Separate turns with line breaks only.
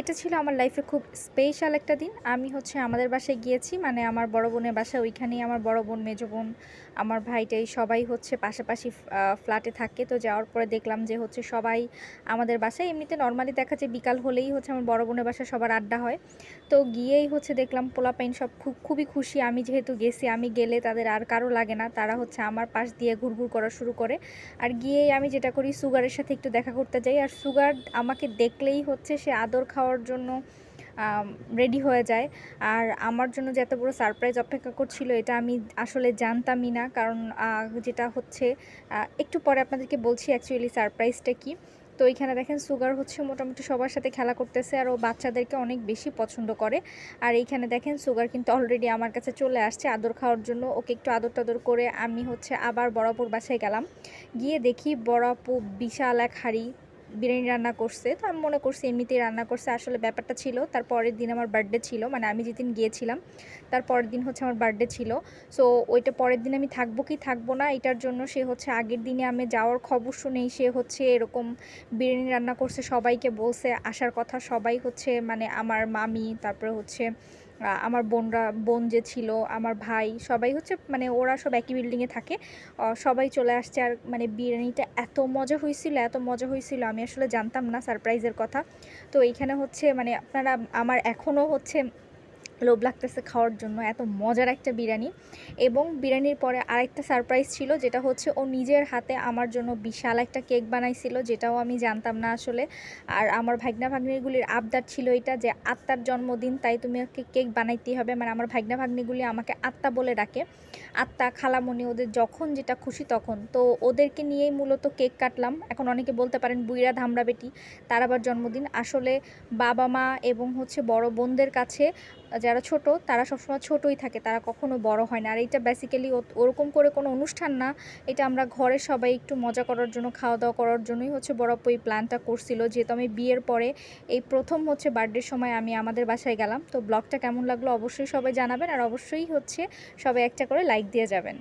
এটা ছিল আমার লাইফে খুব স্পেশাল একটা দিন। আমি হচ্ছে আমাদের বাসায় গিয়েছি মানে আমার বড় বোনের বাসা ওইখানেই আমার বড় বোন, মেজো বোন, আমার ভাইটাই সবাই হচ্ছে পাশাপাশি ফ্ল্যাটে থাকে। তো যাওয়ার পরে দেখলাম যে হচ্ছে সবাই আমাদের বাসায়, এমনিতে নর্মালি দেখা যায় বিকাল হলেই হচ্ছে আমার বড় বোনের বাসায় সবার আড্ডা হয়। তো গিয়েই হচ্ছে দেখলাম পোলা পোলাপাইন সব খুব, খুবই খুশি। আমি যেহেতু গেছি, আমি গেলে তাদের আর কারও লাগে না। তারা হচ্ছে আমার পাশ দিয়ে ঘুরঘুর করা শুরু করে। আর গিয়েই আমি যেটা করি, সুগারের সাথে একটু দেখা করতে যাই। আর সুগার আমাকে দেখলেই হচ্ছে সে আদর খাওয়ার জন্য রেডি হয়ে যায়। আর আমার জন্য যে এত বড় সারপ্রাইজ অপেক্ষা করছিল, এটা আমি আসলে জানতামই না। কারণ যেটা হচ্ছে একটু পরে আপনাদেরকে বলছি অ্যাকচুয়ালি সারপ্রাইজটা কী। তো এখানে দেখেন সুগার হচ্ছে মোটামুটি সবার সাথে খেলা করতেছে, আর ও বাচ্চাদেরকে অনেক বেশি পছন্দ করে। আর এইখানে দেখেন সুগার কিন্তু অলরেডি আমার কাছে চলে আসছে আদর খাওয়ার জন্য। ওকে একটু আদর টাদর করে আমি হচ্ছে আবার বড়াপুর বাসায় গেলাম। গিয়ে দেখি বড়াপু বিশাল এক হাড়ি। বিরিয়ানি রান্না করছে, তো আমি মনে করছি এমনিতেই রান্না করছে। আসলে ব্যাপারটা ছিল, তার পরের দিন আমার বার্থডে ছিল মানে আমি যেদিন গিয়েছিলাম, তার পরের দিন হচ্ছে আমার বার্থডে ছিল। সো ওইটা পরের দিন আমি থাকব কি থাকব না, এটার জন্য সে হচ্ছে আগের দিনে আমি যাওয়ার খবর শুনেই সে হচ্ছে এরকম বিরিয়ানি রান্না করছে, সবাইকে বলছে, আসার কথা সবাই হচ্ছে মানে আমার মামি, তারপরে হচ্ছে আমার বোনরা, বোন যে ছিল, আমার ভাই, সবাই হচ্ছে মানে ওরা সব একই বিল্ডিংয়ে থাকে। সবাই চলে আসছে আর মানে বিরিয়ানিটা এত মজা হয়েছিল, এত মজা হয়েছিল, আমি আসলে জানতাম না সারপ্রাইজের কথা। তো এইখানে হচ্ছে মানে আপনারা, আমার এখনও হচ্ছে লোভ লাগতেছে খাওয়ার জন্য, এত মজার একটা বিরিয়ানি। এবং বিরিয়ানির পরে আরেকটা সারপ্রাইজ ছিল, যেটা হচ্ছে ও নিজের হাতে আমার জন্য বিশাল একটা কেক বানাইছিল, যেটাও আমি জানতাম না আসলে। আর আমার ভাগনা ভাগ্নিগুলির আবদার ছিল এটা যে, আত্মার জন্মদিন, তাই তুমি কেক বানাইতেই হবে। মানে আমার ভাগনা ভাগ্নিগুলি আমাকে আত্মা বলে ডাকে। আত্মা, খালামণি, ওদের যখন যেটা খুশি তখন। তো ওদেরকে নিয়েই মূলত কেক কাটলাম। এখন অনেকে বলতে পারেন বুইরা ধামরা বেটি, তার আবার জন্মদিন। আসলে বাবা মা এবং হচ্ছে বড় বোনদের কাছে যারা ছোট, তারা সবসময় ছোটই থাকে, তারা কখনো বড় হয় না। আর এটা বেসিক্যালি ওরকম করে কোনো অনুষ্ঠান না। এটা আমরা ঘরে সবাই একটু মজা করার জন্য খাওয়া দাওয়া করার জন্যই হচ্ছে বড়প্প এই প্ল্যানটা করছিল। যেহেতু আমি বিয়ের পরে এই প্রথম হচ্ছে বার্থডের সময় আমি আমাদের বাসায় গেলাম। তো ব্লগটা কেমন লাগল অবশ্যই সবাই জানাবেন। আর অবশ্যই হচ্ছে সবাই একটা করে লাইক দিয়ে যাবেন।